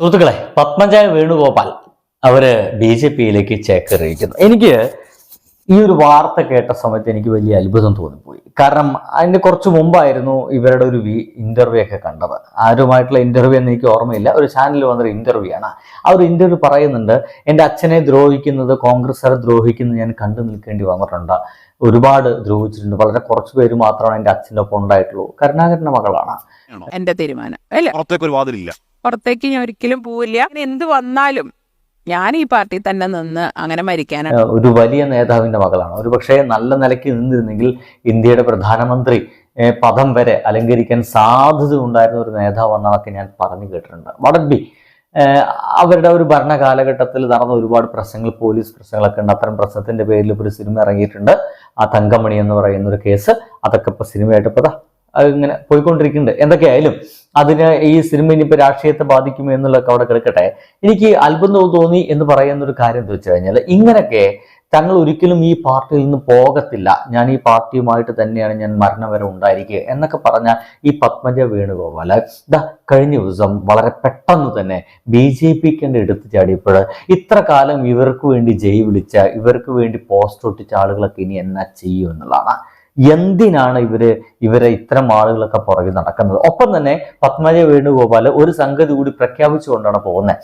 സുഹൃത്തുക്കളെ പത്മജ വേണുഗോപാൽ അവർ B J പിയിലേക്ക് ചേക്കേറിയിരിക്കുന്നു എനിക്ക് ഈ ഒരു വാർത്ത കേട്ട സമയത്ത് എനിക്ക് വലിയ അത്ഭുതം തോന്നിപ്പോയി. കാരണം അതിന് കുറച്ച് മുമ്പായിരുന്നു ഇവരുടെ ഒരു വി ഇന്റർവ്യൂ ഒക്കെ കണ്ടത്. ആരുമായിട്ടുള്ള ഇന്റർവ്യൂ എന്ന് എനിക്ക് ഓർമ്മയില്ല. ഒരു ചാനലിൽ വന്നൊരു ഇന്റർവ്യൂ ആണ്. ആ ഒരു ഇന്റർവ്യൂ പറയുന്നുണ്ട് എന്റെ അച്ഛനെ ദ്രോഹിക്കുന്നത് കോൺഗ്രസ്സുകാരെ ദ്രോഹിക്കുന്നത് ഞാൻ കണ്ടു നിൽക്കേണ്ടി വന്നിട്ടുണ്ട്. ഒരുപാട് ദ്രോഹിച്ചിട്ടുണ്ട്. വളരെ കുറച്ച് പേര് മാത്രമാണ് എന്റെ അച്ഛന്റെ ഒപ്പം ഉണ്ടായിട്ടുള്ളൂ. കരുണാകരന്റെ മകളാണ്. എന്റെ തീരുമാനം. അല്ല? പുറത്തേക്ക് ഒരു വാതിലില്ല. പുറത്തേക്ക് ഞാൻ ഒരിക്കലും പോവില്ല. എന്ത് വന്നാലും ഞാൻ ഈ പാർട്ടി തന്നെ നിന്ന് അങ്ങനെ മരിക്കാനാണ്. ഒരു വലിയ നേതാവിന്റെ മകളാണ്. ഒരു പക്ഷേ നല്ല നിലയ്ക്ക് നിന്നിരുന്നെങ്കിൽ ഇന്ത്യയുടെ പ്രധാനമന്ത്രി പദം വരെ അലങ്കരിക്കാൻ സാധ്യത ഉണ്ടായിരുന്ന ഒരു നേതാവ് എന്നതൊക്കെ ഞാൻ പറഞ്ഞു കേട്ടിട്ടുണ്ട്. വടബി അവരുടെ ഒരു ഭരണ കാലഘട്ടത്തിൽ നടന്ന ഒരുപാട് പ്രശ്നങ്ങൾ പോലീസ് പ്രശ്നങ്ങളൊക്കെ ഉണ്ട്. അത്തരം പ്രശ്നത്തിന്റെ പേരിൽ ഇപ്പോൾ ഒരു സിനിമ ഇറങ്ങിയിട്ടുണ്ട്. ആ തങ്കമണി എന്ന് പറയുന്ന ഒരു കേസ്. അതൊക്കെ ഇപ്പൊ സിനിമയായിട്ട് ഇപ്പൊ അത് ഇങ്ങനെ പോയിക്കൊണ്ടിരിക്കുന്നുണ്ട്. എന്തൊക്കെയായാലും അതിന് ഈ സിനിമ ഇനിയിപ്പോൾ രാഷ്ട്രീയത്തെ ബാധിക്കുമോ എന്നുള്ളതൊക്കെ അവിടെ കിടക്കട്ടെ. എനിക്ക് അത്ഭുതം തോന്നി എന്ന് പറയുന്ന ഒരു കാര്യം എന്താ വെച്ച് കഴിഞ്ഞാൽ ഇങ്ങനെയൊക്കെ തങ്ങൾ ഒരിക്കലും ഈ പാർട്ടിയിൽ നിന്ന് പോകത്തില്ല. ഞാൻ ഈ പാർട്ടിയുമായിട്ട് തന്നെയാണ് ഞാൻ മരണം വരെ ഉണ്ടായിരിക്കുക എന്നൊക്കെ പറഞ്ഞ ഈ പത്മജ വേണുഗോപാൽ ഇതാ കഴിഞ്ഞ ദിവസം വളരെ പെട്ടെന്ന് തന്നെ ബി ജെ പിക്ക് എന്റെ എടുത്തു ചാടിയപ്പോൾ ഇത്ര കാലം ഇവർക്ക് വേണ്ടി ജയ് വിളിച്ച ഇവർക്ക് വേണ്ടി പോസ്റ്റ് ഒട്ടിച്ച ആളുകളൊക്കെ ഇനി എന്നാ ചെയ്യും എന്നുള്ളതാണ്. എന്തിനാണ് ഇവർ ഇവരെ ഇത്തരം ആളുകളൊക്കെ പുറകിൽ നടക്കുന്നത്. ഒപ്പം തന്നെ പത്മജ വേണുഗോപാൽ ഒരു സംഗതി കൂടി പ്രഖ്യാപിച്ചുകൊണ്ടാണ് പോകുന്നത്.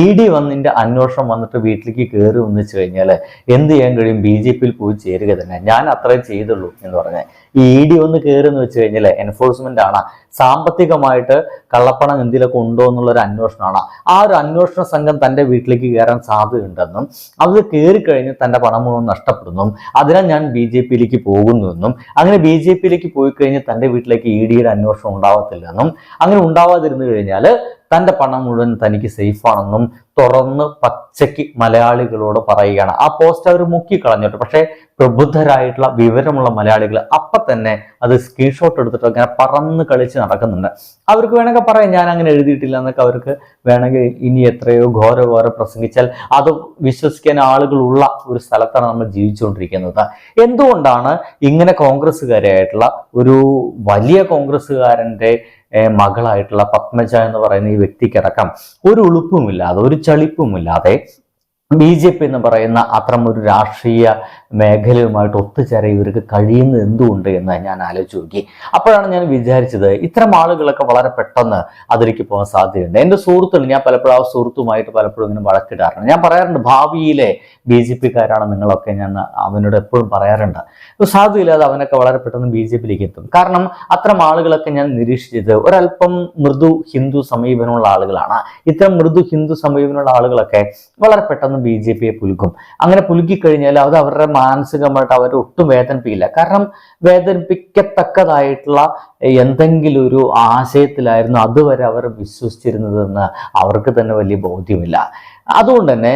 ഇ ഡി വന്നിന്റെ അന്വേഷണം വന്നിട്ട് വീട്ടിലേക്ക് കയറി വന്നിച്ചു കഴിഞ്ഞാൽ എന്ത് ചെയ്യാൻ കഴിയും? ബി ജെ പിയിൽ പോയി ചേരുക തന്നെ. ഞാൻ അത്രയും ചെയ്തുള്ളൂ എന്ന് പറഞ്ഞ്. ഈ ഇ ഡി ഒന്ന് കയറി എന്ന് വെച്ച് കഴിഞ്ഞാൽ എൻഫോഴ്സ്മെന്റ് ആണ്. സാമ്പത്തികമായിട്ട് കള്ളപ്പണം എന്തിലൊക്കെ ഉണ്ടോ എന്നുള്ള ഒരു അന്വേഷണമാണ്. ആ ഒരു അന്വേഷണ സംഘം തന്റെ വീട്ടിലേക്ക് കയറാൻ സാധ്യതയുണ്ടെന്നും അത് കയറി കഴിഞ്ഞ് തന്റെ പണം മുഴുവൻ നഷ്ടപ്പെടുന്നു അതിനാൽ ഞാൻ ബി ജെ പിയിലേക്ക് പോകുന്നുവെന്നും അങ്ങനെ ബി ജെ പിയിലേക്ക് പോയി കഴിഞ്ഞ് തന്റെ വീട്ടിലേക്ക് ഇ ഡിയുടെ അന്വേഷണം ഉണ്ടാവത്തില്ലെന്നും അങ്ങനെ ഉണ്ടാവാതിരുന്നു കഴിഞ്ഞാൽ തന്റെ പണം മുഴുവൻ തനിക്ക് സേഫാണെന്നും തുറന്ന് പച്ചയ്ക്ക് മലയാളികളോട് പറയുകയാണ്. ആ പോസ്റ്റ് അവർ മുക്കിക്കളഞ്ഞിട്ട് പക്ഷേ പ്രബുദ്ധരായിട്ടുള്ള വിവരമുള്ള മലയാളികൾ അപ്പം തന്നെ അത് സ്ക്രീൻഷോട്ട് എടുത്തിട്ട് അങ്ങനെ പറന്ന് കളിച്ച് നടക്കുന്നുണ്ട്. അവർക്ക് വേണമെങ്കിൽ പറയാം ഞാൻ അങ്ങനെ എഴുതിയിട്ടില്ല എന്നൊക്കെ അവർക്ക് വേണമെങ്കിൽ ഇനി എത്രയോ ഘോര ഘോര പ്രസംഗിച്ചാൽ അത് വിശ്വസിക്കാൻ ആളുകളുള്ള ഒരു സ്ഥലത്താണ് നമ്മൾ ജീവിച്ചുകൊണ്ടിരിക്കുന്നത്. എന്തുകൊണ്ടാണ് ഇങ്ങനെ കോൺഗ്രസ്സുകാരായിട്ടുള്ള ഒരു വലിയ കോൺഗ്രസ്സുകാരന്റെ ഏഹ് മകളായിട്ടുള്ള പത്മജ എന്ന് പറയുന്ന ഈ വ്യക്തിക്കടക്കം ഒരു ഉളുപ്പുമില്ലാതെ ഒരു ചളിപ്പുമില്ലാതെ ബി ജെ പി എന്ന് പറയുന്ന അത്തരം ഒരു രാഷ്ട്രീയ മേഖലയുമായിട്ട് ഒത്തുചേരാൻ ഇവർക്ക് കഴിയുന്നത് എന്തുകൊണ്ട് എന്ന് ഞാൻ ആലോചിച്ച് നോക്കി. അപ്പോഴാണ് ഞാൻ വിചാരിച്ചത് ഇത്തരം ആളുകളൊക്കെ വളരെ പെട്ടെന്ന് അതിലേക്ക് പോകാൻ സാധ്യതയുണ്ട്. എന്റെ സുഹൃത്തുക്കൾ ഞാൻ പലപ്പോഴും ആ സുഹൃത്തുമായിട്ട് പലപ്പോഴും ഇങ്ങനെ വഴക്കിടാറുണ്ട്. ഞാൻ പറയാറുണ്ട് ഭാവിയിലെ ബി ജെ പിക്കാരാണ് നിങ്ങളൊക്കെ ഞാൻ അവനോട് എപ്പോഴും പറയാറുണ്ട്. സാധ്യതയില്ലാതെ അവനൊക്കെ വളരെ പെട്ടെന്ന് ബി ജെ പിയിലേക്ക് എത്തും. കാരണം അത്തരം ആളുകളൊക്കെ ഞാൻ നിരീക്ഷിച്ചത് ഒരല്പം മൃദു ഹിന്ദു സമീപനമുള്ള ആളുകളാണ്. ഇത്തരം മൃദു ഹിന്ദു സമീപനമുള്ള ആളുകളൊക്കെ വളരെ പെട്ടെന്ന് ബി ജെ പിയെ പുലുക്കും. അങ്ങനെ പുലുക്കി കഴിഞ്ഞാൽ അത് അവരുടെ മാനസികമായിട്ട് അവർ ഒട്ടും വേദനിപ്പിക്കില്ല. കാരണം വേദനിപ്പിക്കത്തക്കതായിട്ടുള്ള എന്തെങ്കിലും ഒരു ആശയത്തിലായിരുന്നു അതുവരെ അവർ വിശ്വസിച്ചിരുന്നതെന്ന് അവർക്ക് തന്നെ വലിയ ബോധ്യമില്ല. അതുകൊണ്ട് തന്നെ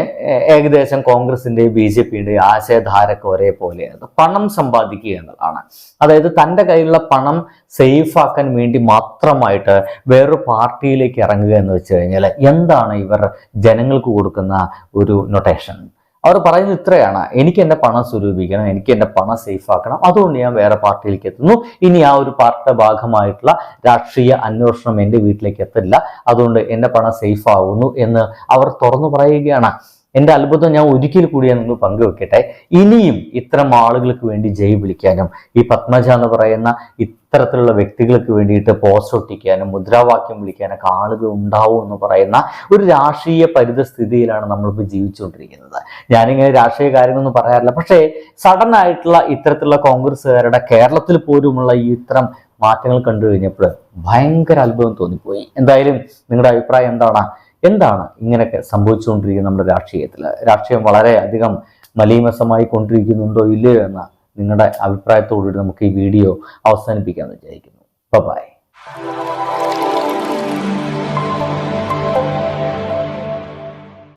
ഏകദേശം കോൺഗ്രസിന്റെ ബി ജെ പിയുടെ ആശയധാരക്ക് ഒരേപോലെയാണ് പണം സമ്പാദിക്കുക എന്നതാണ് അതായത് തന്റെ കയ്യിലുള്ള പണം സേഫാക്കാൻ വേണ്ടി മാത്രമായിട്ട് വേറൊരു പാർട്ടിയിലേക്ക് ഇറങ്ങുക എന്ന് വെച്ച് കഴിഞ്ഞാൽ എന്താണ് ഇവർ ജനങ്ങൾക്ക് കൊടുക്കുന്ന ഒരു നൊട്ടേഷൻ അവർ പറയുന്നത് ഇത്രയാണ്. എനിക്ക് എന്റെ പണം സ്വരൂപിക്കണം എനിക്ക് എന്റെ പണം സേഫ് ആക്കണം. അതുകൊണ്ട് ഞാൻ വേറെ പാർട്ടിയിലേക്ക് എത്തുന്നു. ഇനി ആ ഒരു പാർട്ടിയുടെ ഭാഗമായിട്ടുള്ള രാഷ്ട്രീയ അന്വേഷണം എന്റെ വീട്ടിലേക്ക് എത്തില്ല അതുകൊണ്ട് എന്റെ പണം സേഫ് ആവുന്നു എന്ന് അവർ തുറന്നു പറയുകയാണ്. എന്റെ അത്ഭുതം ഞാൻ ഒരിക്കൽ കൂടി ഞാൻ നിങ്ങൾ പങ്കുവെക്കട്ടെ. ഇനിയും ഇത്തരം ആളുകൾക്ക് വേണ്ടി ജയ് വിളിക്കാനും ഈ പത്മജ എന്ന് പറയുന്ന ഇത്തരത്തിലുള്ള വ്യക്തികൾക്ക് വേണ്ടിയിട്ട് പോസ്റ്റ് ഒട്ടിക്കാനും മുദ്രാവാക്യം വിളിക്കാനൊക്കെ ആളുകൾ ഉണ്ടാവും എന്ന് പറയുന്ന ഒരു രാഷ്ട്രീയ പരിതസ്ഥിതിയിലാണ് നമ്മളിപ്പോൾ ജീവിച്ചുകൊണ്ടിരിക്കുന്നത്. ഞാനിങ്ങനെ രാഷ്ട്രീയ കാര്യങ്ങളൊന്നും പറയാറില്ല. പക്ഷേ സഡൻ ആയിട്ടുള്ള ഇത്തരത്തിലുള്ള കോൺഗ്രസ്സുകാരുടെ കേരളത്തിൽ പോലുമുള്ള ഈ ഇത്തരം മാറ്റങ്ങൾ കണ്ടു കഴിഞ്ഞപ്പോൾ ഭയങ്കര അത്ഭുതം തോന്നിപ്പോയി. എന്തായാലും നിങ്ങളുടെ അഭിപ്രായം എന്താണ്? എന്താണ് ഇങ്ങനെയൊക്കെ സംഭവിച്ചുകൊണ്ടിരിക്കുന്നത് നമ്മുടെ രാഷ്ട്രീയത്തിൽ രാഷ്ട്രീയം വളരെ അധികം മലീമസമായി കൊണ്ടിരിക്കുന്നുണ്ടോ ഇല്ലയോ എന്ന നിങ്ങളുടെ അഭിപ്രായത്തോടുകൂടി നമുക്ക് ഈ വീഡിയോ അവസാനിപ്പിക്കാമെന്ന് വിചാരിക്കുന്നു. ബൈ